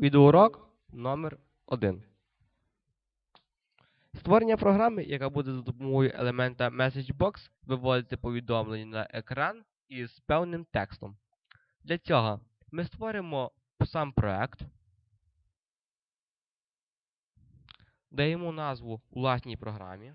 Відеоурок номер 1 Створення програми, яка буде за допомогою елемента MessageBox виводити повідомлення на екран із певним текстом. Для цього ми створимо сам проект, даємо назву власній програмі.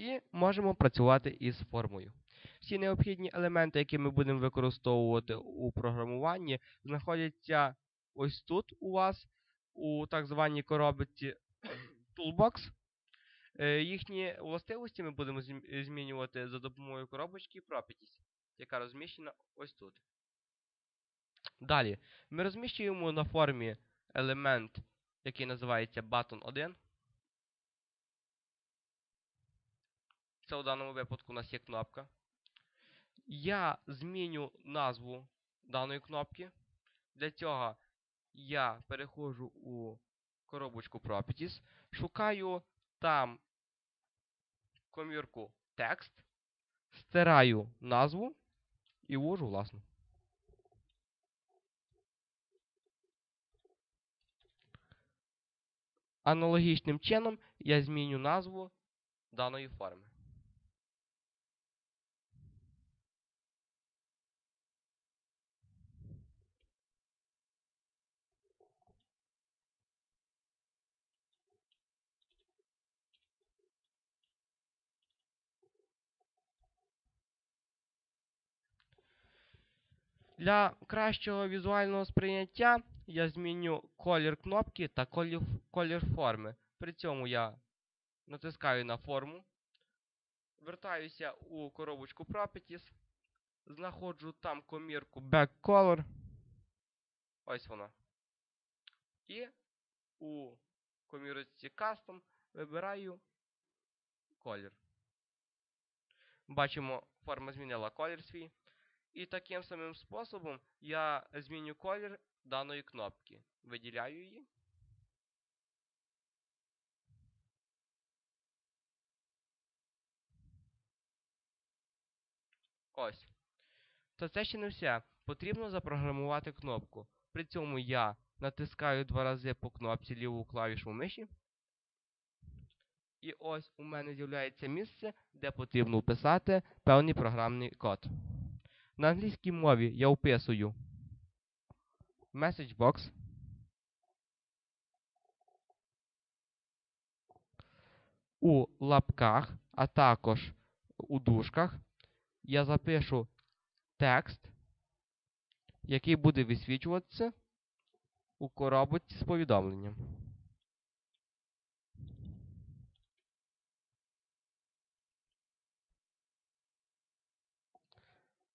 І можемо працювати із формою. Всі необхідні елементи, які ми будемо використовувати у програмуванні, знаходяться ось тут у вас, у так званій коробці Toolbox. Е, Їхні властивості ми будемо змінювати за допомогою коробочки Properties, яка розміщена ось тут. Далі, ми розміщуємо на формі елемент, який називається button 1. Це у даному випадку у нас є кнопка. Я зміню назву даної кнопки. Для цього я переходжу у коробочку Properties, шукаю там комірку текст, стираю назву і ввожу власну. Аналогічним чином я зміню назву даної форми. Для кращого візуального сприйняття я зміню колір кнопки та колір, колір форми. При цьому я натискаю на форму, вертаюся у коробочку Properties, знаходжу там комірку Back Color. Ось вона. І у комірці Custom вибираю колір. Бачимо, форма змінила колір свій. І таким самим способом я зміню колір даної кнопки. Виділяю її. Ось. Та це ще не все. Потрібно запрограмувати кнопку. При цьому я натискаю два рази по кнопці ліву клавішу миші. І ось у мене з'являється місце, де потрібно вписати певний програмний код. На англійській мові я вписую MessageBox. У лапках, а також у дужках я запишу текст, який буде висвічуватися у коробці з повідомленням.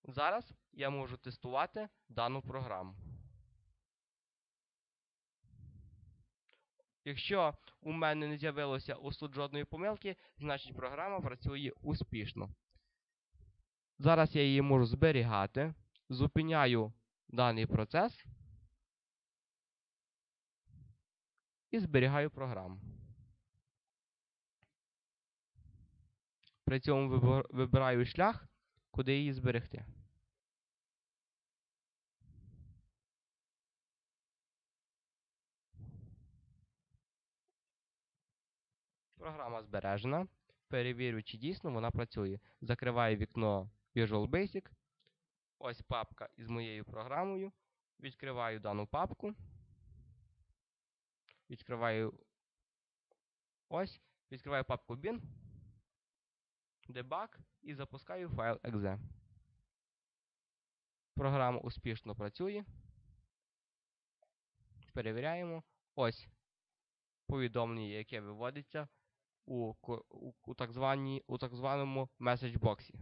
Зараз я можу тестувати дану програму. Якщо у мене не з'явилося ось тут жодної помилки, значить програма працює успішно. Зараз я її можу зберігати, зупиняю даний процес і зберігаю програму. При цьому вибираю шлях, куди її зберегти. Програма збережена. Перевірю, чи дійсно вона працює. Закриваю вікно Visual Basic. Ось папка із моєю програмою. Відкриваю дану папку. Відкриваю ось. Відкриваю папку bin. Debug і запускаю файл exe. Програма успішно працює. Перевіряємо. Ось повідомлення, яке виводиться у, у, у, так, звані, у так званому меседж боксі.